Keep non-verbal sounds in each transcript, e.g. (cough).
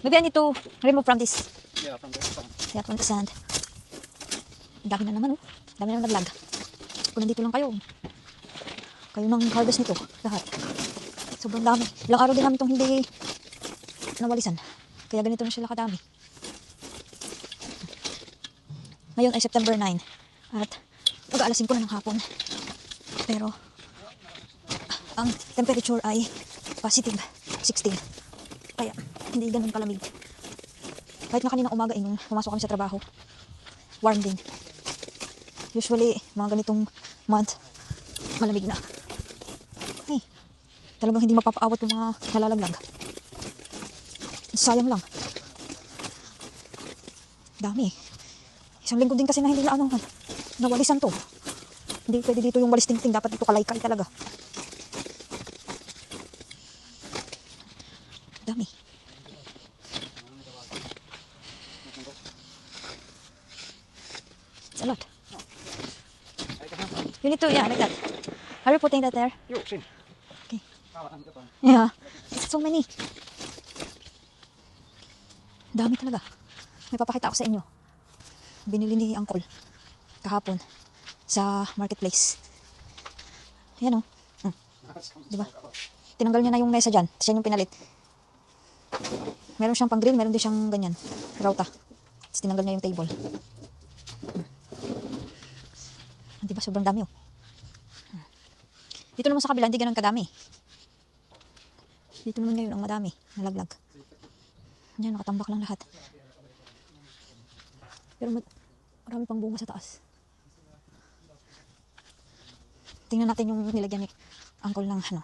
Maybe I need to remove from this. Yeah, from the sun. Yeah, from the sand. Ang dami na naman, oh. Dami na naglag. Kung nandito lang kayo, kayo nang harvest nito, lahat. Sobrang dami. Ilang araw din namin itong hindi nawalisan. Kaya ganito na sila kadami. Ngayon ay September 9. At mag-aalas 5 na ng hapon. Pero, ang temperature ay positive 16. Kaya, hindi ganun kalamig. Kahit na kanina umaga eh, nung pumasok kami sa trabaho, warm din. Usually, mga ganitong month, malamig na. Ay, talagang hindi mapapaawat yung mga nalalaglag. Sayang lang. Dami. Isang linggo din kasi na hindi na ano, nawalisan to. Hindi pwede dito yung walis tingting. Dapat dito kalaykay talaga. Dami. It's a lot. You need to, yeah, like that. Are you putting that there? Jo, sin. Okay. Yeah. It's so many. Dami talaga. May papakita ako sa inyo. Binili ni Uncle kahapon sa marketplace. Yan o. Hmm. Di ba? Tinanggal niya na yung mesa dyan. Siya yung pinalit. Meron siyang pang grill, meron din siyang ganyan. Rauta. Tapos tinanggal niya yung table. Hmm. Di ba? Sobrang dami oh. Dito naman sa kabila, hindi ganun kadami. Dito naman ngayon ang madami. Nalaglag. Yan, nakatambak lang lahat. Pero marami pang bunga sa taas. Tingnan natin yung nilagyan ni Uncle ng ano,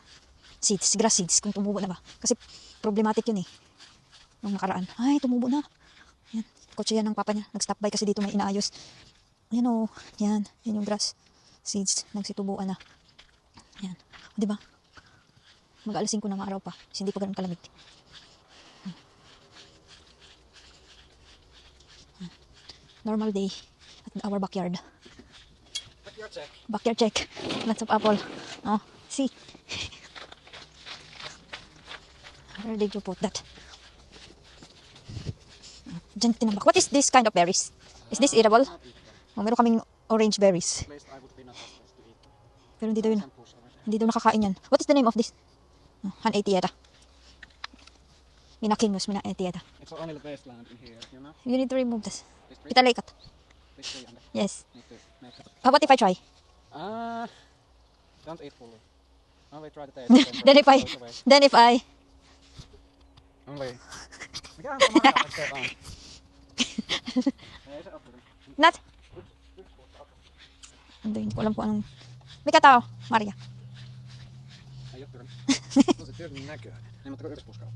seeds, grass seeds, kung tumubo na ba. Kasi problematic yun eh. Nung nakaraan. Ay, tumubo na. Yan. Kotse yan ng papa niya. Nag-stop by kasi dito may inaayos. Yan o. Yan. Yan yung grass seeds. Nagsitubuan na. Yan. O, Di ba? Mag-aalasin ko ng araw pa. Kasi hindi pa ganun kalamig. Normal day at our backyard. Your check. Backyard check. Lots of apple. Oh, see. Where did you put that? Diyan tinambak. What is this kind of berries? Is this edible? Oh, meron kaming orange berries. Pero hindi daw yun. Hindi daw nakakain yan. What is the name of this? Oh, Han etieta. Minakinus, mina etieta. It's only the wasteland in here, you know? You need to remove this. This laikat. And Yes. How about if I try? Ah, don't eat fully. Only try to taste. (laughs) then if I, then if I, Only. Hindi, (laughs) hindi ko alam kung anong. May katao, Maria. Ei oo tyrän. (laughs) Tosi tyrän näköinen. Niin, mutta kun yksi puska on.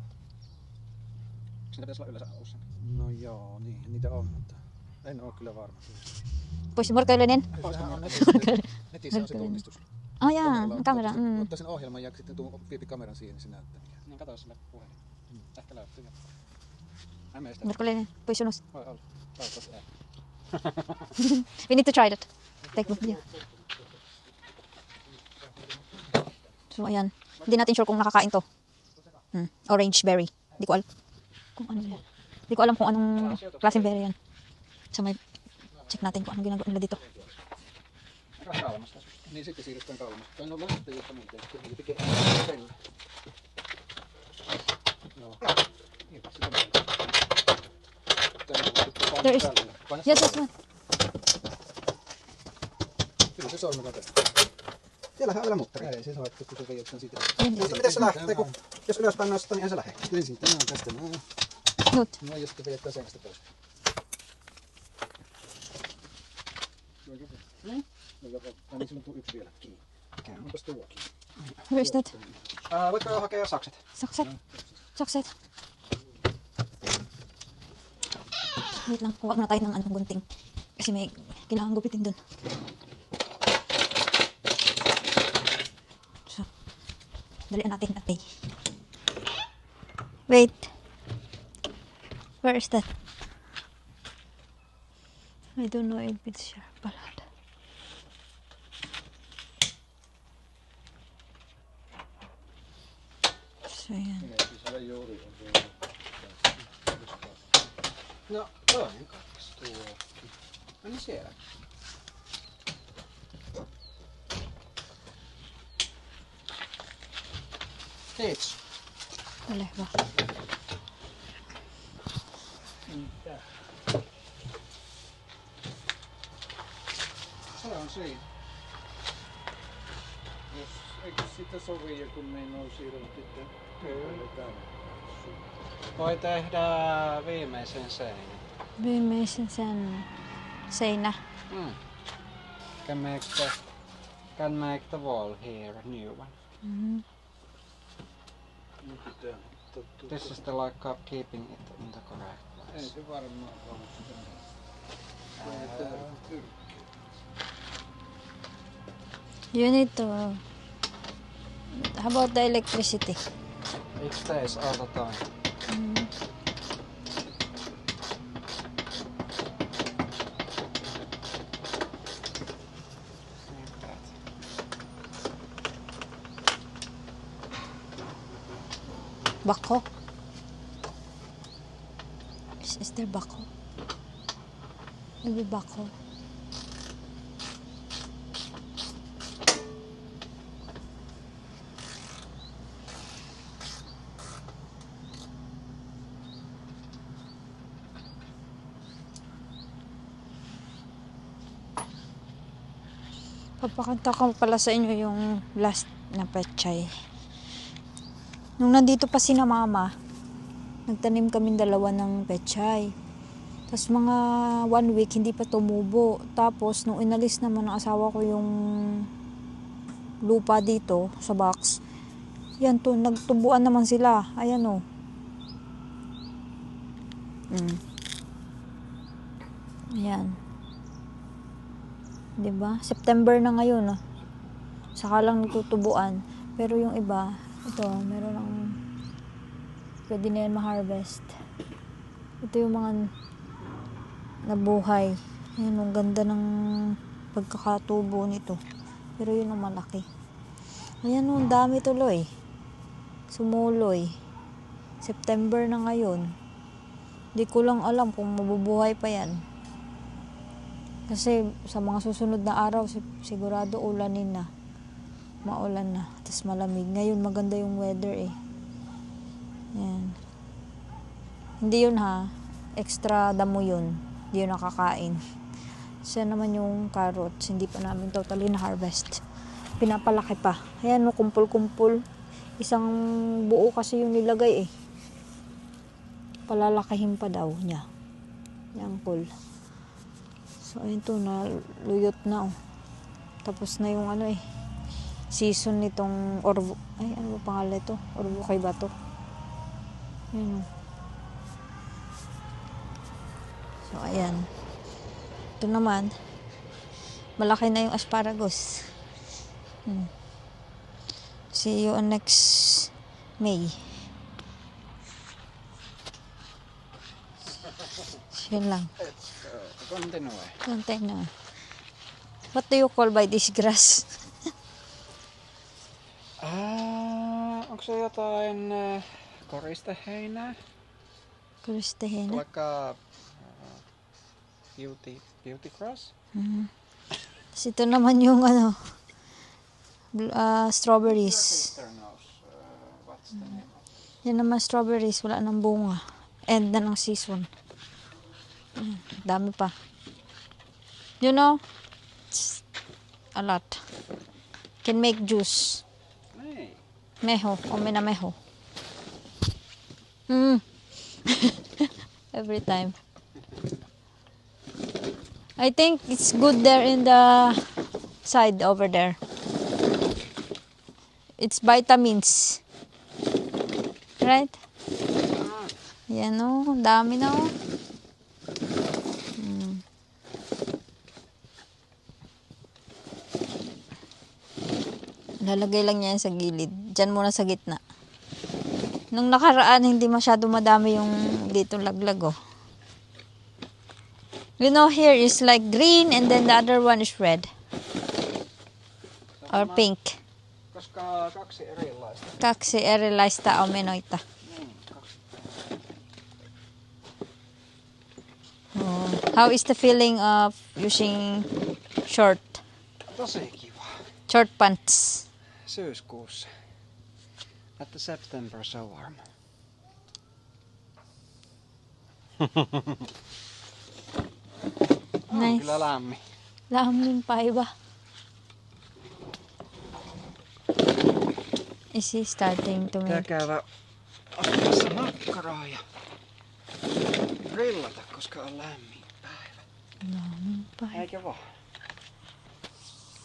Siinä pitäisi olla yleensä useampi. No joo, niin, niitä on, mutta en ole kyllä varma. Lenin? Sehän netissä, on se tunnistus. Ah, jaa, kamera. Mm. Ottaa sen ohjelman ja sitten tuu piipi kameran siihen, niin se näyttää. Niin kato sille puhelin. Ehkä löytyy. Lenin. Pwede sunus. Voi olla. Toivottavasti ei. (laughs) We need to try that. Take video. So, ayan. Hindi natin sure kung nakakain to. Hmm. Orange berry. Hindi ko alam. Kung ano yan. Hindi ko alam kung anong klaseng berry yan. So, may check natin kung anong ginagawa nila dito. There is- Yes, yes, man. Siellähän on vielä mutteri. Ei se saa, että kun se veijät sen siitä. Niin. Mutta miten se lähtee, kun jos ylöspäin nostaa, niin ei se lähde. Ensin tämä on tästä näin. Good. No jos sitten veijät seinästä pois. No joko. Tai niin sinun tuu yksi vielä kiinni. Onpas is that? Uh, voitko hakea sakset? Sakset. Sakset. Wait lang, kuha muna tayo ng anong gunting. Kasi may kailangan gupitin dun. Dalian natin natin. Wait. Where is that? I don't know if it's sharp palad. So, yan. Niin, siis se juuri on No, toinen kaksi Teets. Ole hyvä. Se on siinä. Jos, eikö sitä sovi joku meno siirrot sitten tänne? Voi tehdä viimeisen seinän. Viimeisen sen seinä. Mm. Can make the can make the wall here new one. Mm. This is the like of keeping it in the correct Ei place. se varmaan ole sitä. You need to... How about the electricity? It stays all the time. Bako? Is, is there bako? Maybe bako. Papakanta ko pala sa inyo yung last na pechay. Nung nandito pa si na mama, nagtanim kami dalawa ng pechay. Tapos mga one week, hindi pa tumubo. Tapos, nung inalis naman ng asawa ko yung lupa dito sa box, yan to, nagtubuan naman sila. Ayan o. Mm. Ayan. 'Di ba? September na ngayon. Ah. Saka lang nagtutubuan. Pero yung iba, ito, meron ng pwede na yan ma-harvest. Ito yung mga nabuhay. Ayan, ang ganda ng pagkakatubo nito. Pero yun ang malaki. Ayan, oh, ang dami tuloy. Sumuloy. September na ngayon. Di ko lang alam kung mabubuhay pa yan. Kasi sa mga susunod na araw, si- sigurado ulanin na. Maulan na. Tapos malamig. Ngayon maganda yung weather eh. Yan. Hindi yun ha. Extra damo yun. Hindi yun nakakain. Siya naman yung carrots. Hindi pa namin totally na-harvest. Pinapalaki pa. Ayan, no, kumpul-kumpul. Isang buo kasi yung nilagay eh. Palalakihin pa daw niya. Yan, cool. So, ayun to, na luyot na oh. Tapos na yung ano eh. Season nitong orvo. Ay, ano ba pangalan ito? Orvo kay ba to? Ayun oh. So, ayan. Ito naman. Malaki na yung asparagus. Hmm. See you on next May. Yun lang. Continue. Konti na. What do you call by this grass? Ah, onko se jotain äh, koristeheinää? Kuristehena. Vaikka äh, beauty, beauty grass? Mhm. Tapos ito naman yung ano, bl- ah, strawberries. Knows uh, what's the name Yan naman strawberries, wala nang bunga. End na ng season. Mm, dami pa. You know, it's a lot. Can make juice. Meho, omena meho. Mm. (laughs) Every time. I think it's good there in the side over there. It's vitamins. Right? Yan o, ang dami na o. Mm. Lalagay lang niya sa gilid. Diyan muna sa gitna. Nung nakaraan, hindi masyado madami yung dito laglag oh. You know, here is like green and then the other one is red. Or pink. Koska kaksi erilaista. Kaksi erilaista omenoita. Kaksi. How is the feeling of using short Tosi kiva. short pants? Syyskuussa. At the September so warm. (laughs) On Nice. kyllä lämmin. Lämmin päivä. Is he starting to Pitää make? käydä ottamassa makkaraa ja grillata, koska on lämmin päivä. Lämmin päivä. Eikö vaan?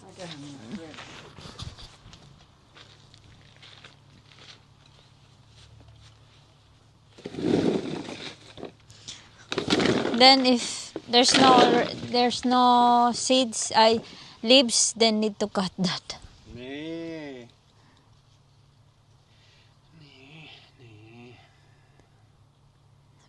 Eiköhän minä grillata. Then if there's no there's no seeds, I leaves, then need to cut that. Niin. Niin, niin.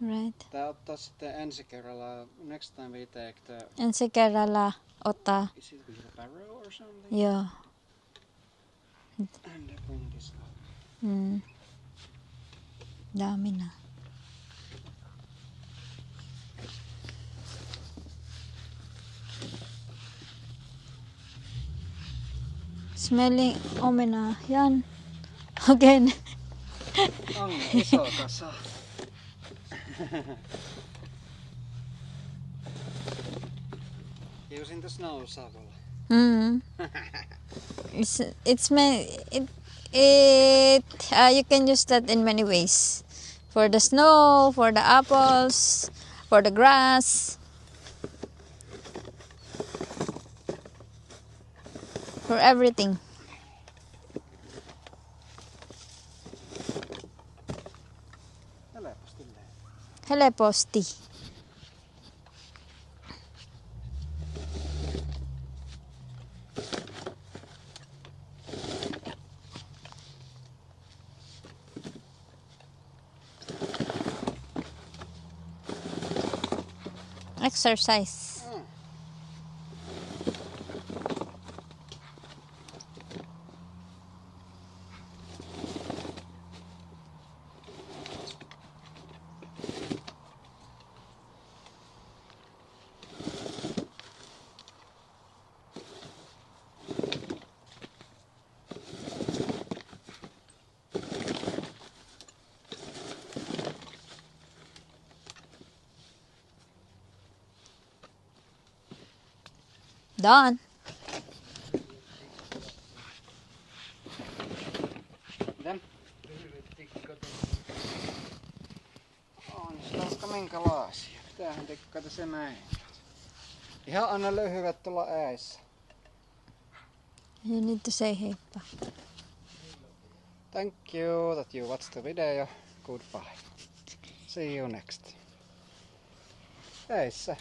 Right. Tää ottaa sitten ensi kerralla, next time we take the, Ensi kerralla ottaa, is it with a barrow or something? joo. And bring this up. Mm. Dami na. Smelling omena. Yan. Again. On iso kasa. Using the snow shovel. Mm. It's it's ma- it it uh, you can use that in many ways. For the snow, for the apples, for the grass. for everything. Heleposti. Exercise. Done. Miten? On se vaikka minkälaisia. Pitäähän tikkata se näin. Ihan anna lyhyet tulla äissä. You need to say heippa. Thank you that you watched the video. Goodbye. See you next. Äissä.